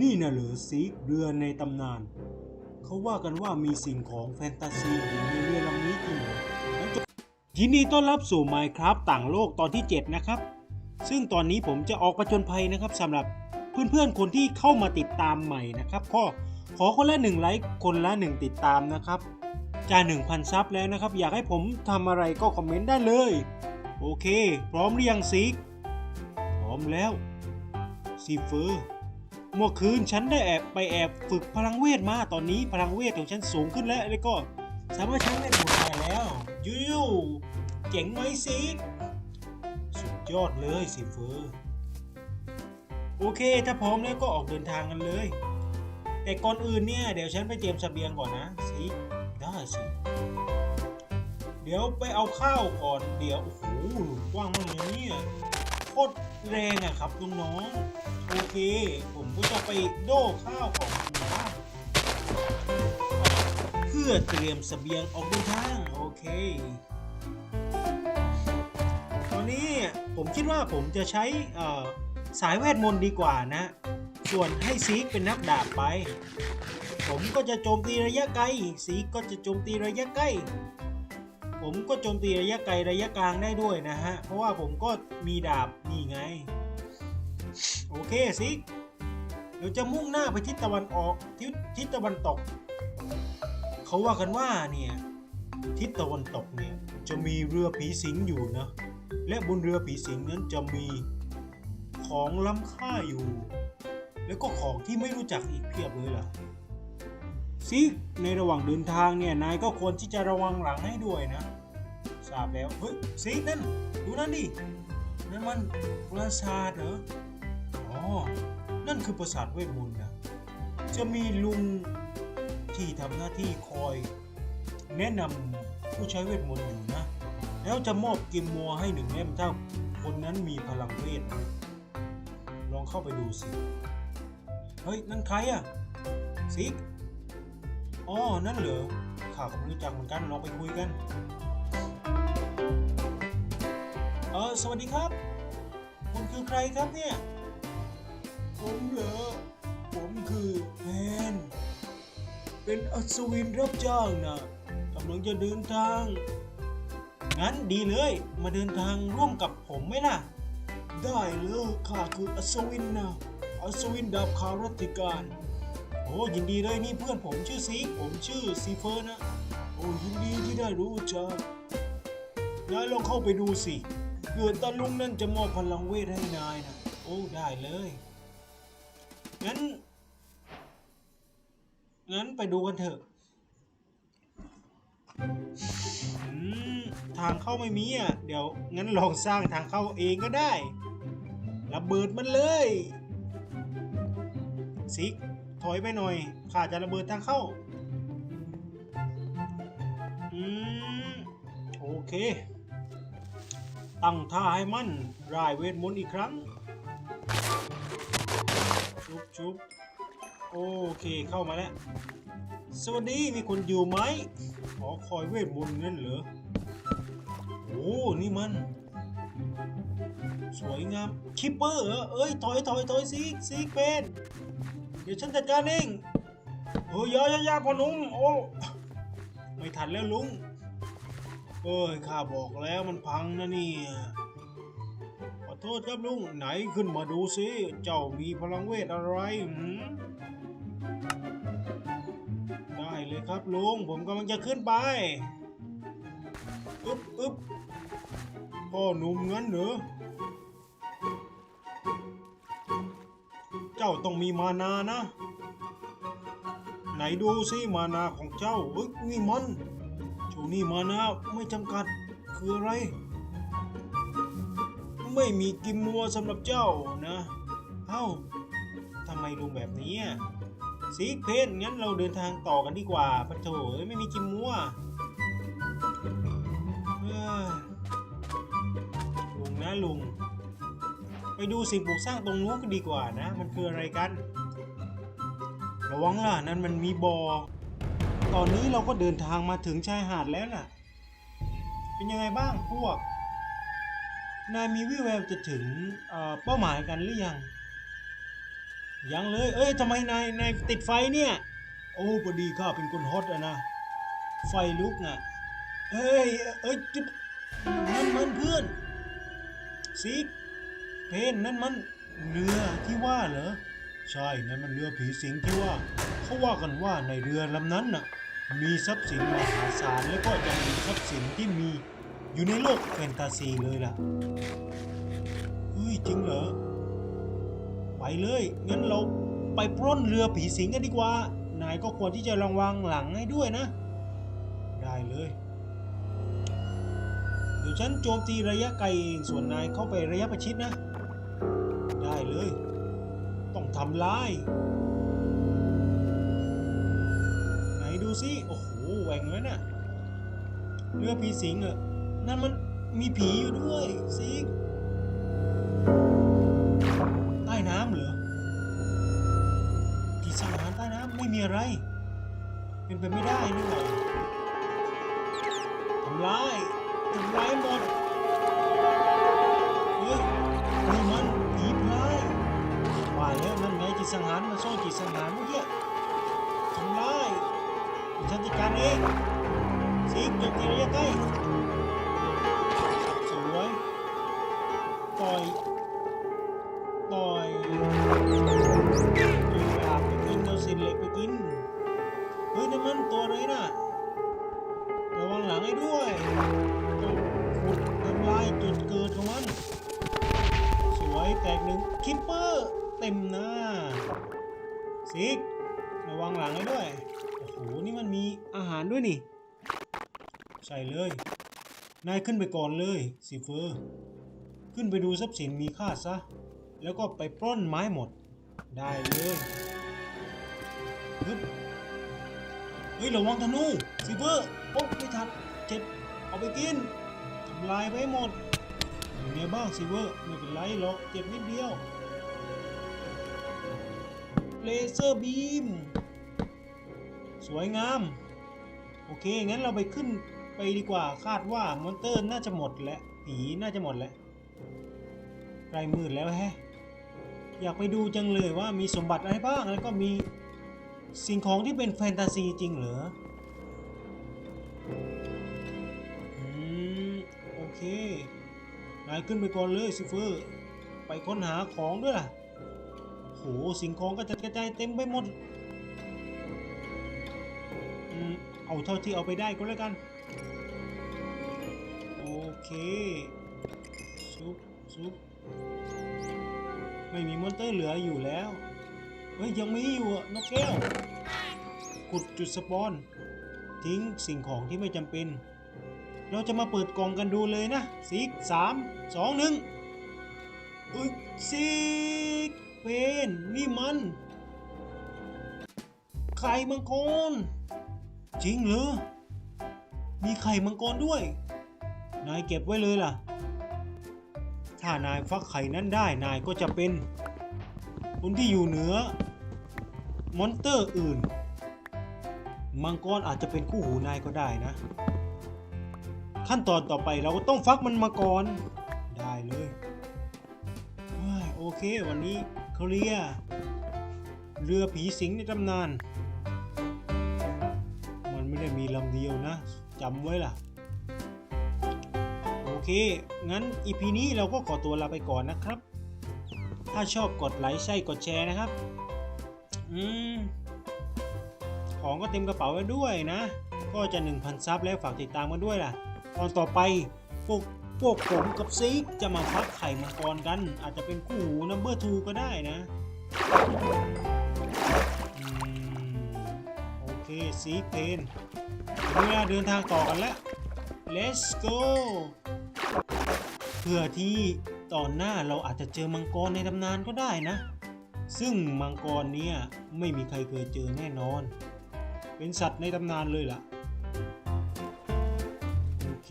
นี่น่ะหรือซีกเรือในตำนาน เขาว่ากันว่ามีสิ่งของแฟนตาซีอยู่ในเรือลำนี้จริงยินดีต้อนรับสู่ Minecraft ต่างโลกตอนที่ 7 นะครับ ซึ่งตอนนี้ผมจะออกประจนภัยนะครับสำหรับเพื่อนๆคนที่เข้ามาติดตามใหม่นะครับก็ขอคนละหนึ่งไลค์คนละหนึ่งติดตามนะครับจะ1,000 ซับแล้วนะครับ อยากให้ผมทำอะไรก็คอมเมนต์ได้เลย โอเค พร้อมหรือยังซีกพร้อมแล้วซีเฟอร์ เมื่อคืนฉันได้แอบไปแอบฝึกพลังเวทมา ตอนนี้พลังเวทของฉันสูงขึ้นแล้ว แล้วก็สามารถใช้เวทมนต์ได้แล้วยูยูเจ๋งไหมซีกสุดยอดเลยซีเฟอร์โอเค ถ้าพร้อมแล้วก็ออกเดินทางกันเลย แต่ก่อนอื่นเนี่ย เดี๋ยวฉันไปเตรียมเสบียงก่อนนะซีกได้สิ เดี๋ยวไปเอาข้าวก่อน เดี๋ยว โอ้โหกว้างมากเลยเนี่ย ตรแรงอะครับน้องๆโอเค ผมก็จะไปโด้ข้าวของหมู่บ้านเพื่อเตรียมเสบียงออกเดินทาง โอเค ตอนนี้ผมคิดว่าผมจะใช้สายเวทมนต์ดีกว่านะ ส่วนให้ซีกเป็นนักดาบไป ผมก็จะโจมตีระยะไกลซีกก็จะโจมตีระยะใกล้ ผมก็โจมตีระยะไกลระยะกลางได้ด้วยนะฮะ เพราะว่าผมก็มีดาบนี่ไง โอเคซิกเดี๋ยวจะมุ่งหน้าไปทิศตะวันออกทิศทิศตะวันตก เขาว่ากันว่าเนี่ยทิศตะวันตกเนี่ยจะมีเรือผีสิงอยู่นะ และบนเรือผีสิงนั้นจะมีของล้ำค่าอยู่ แล้วก็ของที่ไม่รู้จักอีกเพียบเลยล่ะ ซิในระหว่างเดินทางเนี่ยนายก็ควรที่จะระวังหลังให้ด้วยนะทราบแล้วเฮ้ยซิกนั่นดูนั่นดินั่นมันปราสาทเหรออ๋อนั่นคือปราสาทเวทมนต์นะจะมีลุงที่ทำหน้าที่คอย แนะนำผู้ใช้เวทมนต์อยู่นะ แล้วจะมอบกิมมัวให้หนึ่งเล่มถ้าคนนั้นมีพลังเวทลองเข้าไปดูสิ เฮ้ย นั่นใครอะซิก อ๋อ นั่นเหรอข้าก็ไม่รู้จักเหมือนกัน ลองไปคุยกัน เออ สวัสดีครับ คุณคือใครครับเนี่ย ผมเหรอ ผมคือแพนเป็นอัศวินรับจ้างนะกำลังจะเดินทาง งั้นดีเลย มาเดินทางร่วมกับผมไหมล่ะ ได้เลยข้าคืออัศวินนะอัศวินดาบขาวรัตติการ โอ้ยินดีเลยนี่เพื่อนผมชื่อซีผมชื่อซีเฟอร์นะ โอ้ยินดีที่ได้รู้จักนายลองเข้าไปดูสิเกิดตาลุงนั่นจะมอบพลังเวทให้นายนะโอ้ได้เลยงั้นงั้นไปดูกันเถอะทางเข้าไม่มีอะ เดี๋ยวงั้นลองสร้างทางเข้าเองก็ได้ระเบิดมันเลยซิก ถอยไปหน่อยข้าจะระเบิดทางเข้า อืม โอเค ตั้งท่าให้มั่นรายเวทมนต์อีกครั้ง ชุบชุบโอเคเข้ามาแล้ว สวัสดีมีคนอยู่ไหมขอคอยเวทมนต์นั่นเหรอ โอ้นี่มัน สวยงาม คิปเปอร์เหรอเอ้ยถอยถอยถอยซีกซีกเป็น ดี๋ยวฉันจัดการเองเฮ้ยอยาอยายาพ่อหนุ่มโอ้ไม่ทันแล้วลุงเอ้ยข้าบอกแล้วมันพังนะนี่ขอโทษครับลุงไหนขึ้นมาดูสิเจ้ามีพลังเวทอะไรหืมได้เลยครับลุงผมกำลังจะขึ้นไปอึ๊บอึ๊บพ่อหนุ่มงั้นเหรอ เจ้าต้องมีมานานะ ไหนดูสิมานาของเจ้าเอ้ยนี่มันช่วงนี้มานาไม่จำกัดคืออะไร ไม่มีกิมมัวสำหรับเจ้านะ เอ้าทำไมลุงแบบนี้สีเพนงั้นเราเดินทางต่อกันดีกว่าปะโถไม่มีกิมมัวลุงนะลุง ไปดูสิ่งปลูกสร้างตรงนู้นก็ดีกว่านะ มันคืออะไรกัน ระวังล่ะนั่นมันมีบอ่อตอนนี้เราก็เดินทางมาถึงชายหาดแล้วน่ะ เป็นยังไงบ้างพวก นายมีวิแววจะถึงเป้าหมายกันหรือยัง ยังเลย เอ้ยทำไมนายนายติดไฟเนี่ย โอ้พอดีข้าเป็นคนฮอตอะนะ ไฟลุกน่ะเอ้ย เอ้ยจิ๊บนั่นมันเพื่อนซิก เพนนั่นมันเรือที่ว่าเหรอ ใช่นั่นมันเรือผีสิงที่ว่า เขาว่ากันว่าในเรือลำนั้นน่ะ มีทรัพย์สินมหาศาลแล้วก็ยังมีทรัพย์สินที่มีอยู่ในโลกแฟนตาซีเลยล่ะเฮ้ยจริงเหรอ ไปเลย งั้นเราไปปล้นเรือผีสิงกันดีกว่า นายก็ควรที่จะระวังหลังให้ด้วยนะ ได้เลย เดี๋ยวฉันโจมตีระยะไกลเองส่วนนายเข้าไประยะประชิดนะำลาย ไหนดูสิ โอ้โหแหว่งแล้วน่ะเรือผีสิงอะนั่นมันมีผีอยู่ด้วยสิงใต้น้ำเหรอผีสังหารใต้น้ำไม่มีอะไร เป็นไปไม่ได้นี่หว่าทำลายทำลายหมดเฮ้ยนี่มันผีพลายว่าแล้วนั่น สังหารมันซ่อนจิตสังหารเมื่อกี้ทำลายฉันจัดการเองสิงโจมตีระยะใกล้สวยต่อยต่อยอาบไปกินเอาสินเหล็กไปกินเฮ้ยนั่นมันตัวอะไรน่ะระวังหลังให้ด้วยต้องขุดทำลายจุดเกิดของมัน สวยแตกหนึ่งคิปเปอร์ เต็มหน้า ซิกระวังหลังให้ด้วย โอ้โห นี่มันมีอาหารด้วยนี่ ใส่เลย นายขึ้นไปก่อนเลยซีเฟอร์ ขึ้นไปดูทรัพย์สินมีค่าซะ แล้วก็ไปปล้นไม้หมด ได้เลยฮึบเฮ้ยระวังธนูซีเฟอร์โอ๊ะไม่ทันเจ็บ เอาไปกินทำลายไปหมดเป็นไงบ้างซิเวอร์ไม่เป็นไรหรอก เจ็บนิดเดียว เลเซอร์บีม สวยงาม โอเค งั้นเราไปขึ้นไปดีกว่าคาดว่ามอนเตอร์น่าจะหมดแล้วผีน่าจะหมดแล้วใกล้มืดแล้วแฮะ อยากไปดูจังเลยว่ามีสมบัติอะไรบ้าง แล้วก็มีสิ่งของที่เป็นแฟนตาซีจริงเหรออืมโอเคนายขึ้นไปก่อนเลยซิเฟอร์ ไปค้นหาของด้วยล่ะ โหสิ่งของกระจัดกระจายเต็มไปหมดอืมเอาเท่าที่เอาไปได้ก็แล้วกัน โอเคซุปซุปไม่มีมอนเตอร์เหลืออยู่แล้ว เฮ้ย ยังมีอยู่อะนกแก้ว ขุดจุดสปอน ทิ้งสิ่งของที่ไม่จำเป็น เราจะมาเปิดกล่องกันดูเลยนะสิกสามสองหนึ่งอุ้ยสิก เป็นนี่มัน ไข่มังกร จริงเหรอ มีไข่มังกรด้วย นายเก็บไว้เลยล่ะ ถ้านายฟักไข่นั้นได้นายก็จะเป็น คนที่อยู่เหนือ มอนเตอร์อื่น มังกรอาจจะเป็นคู่หูนายก็ได้นะ ขั้นตอนต่อไปเราก็ต้องฟักมันมาก่อน ได้เลยเฮ้ยโอเค วันนี้ เคลีย เรือผีสิงในตำนาน มันไม่ได้มีลำเดียวนะจำไว้ล่ะ โอเค งั้นอีพีนี้เราก็ขอตัวลาไปก่อนนะครับ ถ้าชอบกดไลค์ใช่กดแชร์นะครับ อืม ของก็เต็มกระเป๋าแล้วด้วยนะ ก็จะ 1,000 ซับแล้วฝากติดตามกันด้วยล่ะ ตอนต่อไปพวก พวกผมกับซิกจะมาฟักไข่มังกรกัน อาจจะเป็นคู่หูนัมเบอร์ทูก็ได้นะอโอเคซิกเพนเวลาเดินทางต่อกันแล้ว let's go เพื่อที่ตอนหน้าเราอาจจะเจอมังกรในตำนานก็ได้นะ ซึ่งมังกรเนี่ยไม่มีใครเคยเจอแน่นอน เป็นสัตว์ในตำนานเลยล่ะ โอเค